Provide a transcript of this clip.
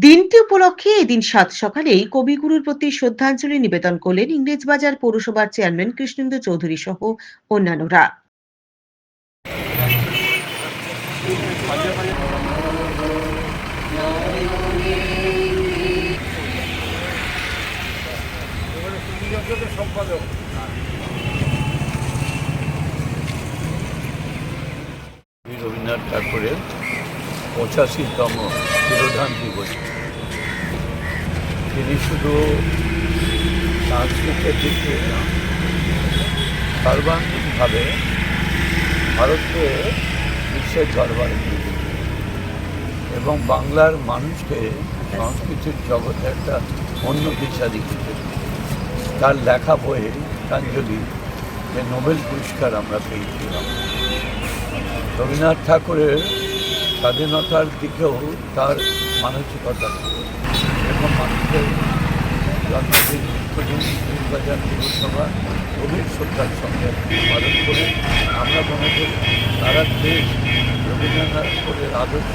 দিনটি উপলক্ষে এদিন সাত সকালেই কবিগুরুর প্রতি শ্রদ্ধাঞ্জলি নিবেদন করলেন ইংরেজবাজার পৌরসভার চেয়ারম্যান কৃষ্ণেন্দু চৌধুরী সহ অন্যান্যরা। রবীন্দ্রনাথ ঠাকুরের পঁচাশিতম তিরোধান দিবস তিনি শুধু সাংস্কৃতিক দিক থেকে না সর্বাঙ্গীনভাবে ভারতকে বিশ্বের দরবারে এবং বাংলার মানুষকে সংস্কৃতির জগতে একটা অন্য দিশা দেখিয়েছেন। তার লেখা বইয়ে গীতাঞ্জলি যে নোবেল পুরস্কার আমরা পেয়েছিলাম। রবীন্দ্রনাথ ঠাকুরের স্বাধীনতার দিকেও তার মানসিকতা ছিল। এবং মানুষের জন্মদিন নির্বাচন পুরসভা গভীর শ্রদ্ধার সঙ্গে পালন করে আমরা মনে করি, সারা দেশ রবীন্দ্রনাথ করে আদর্শ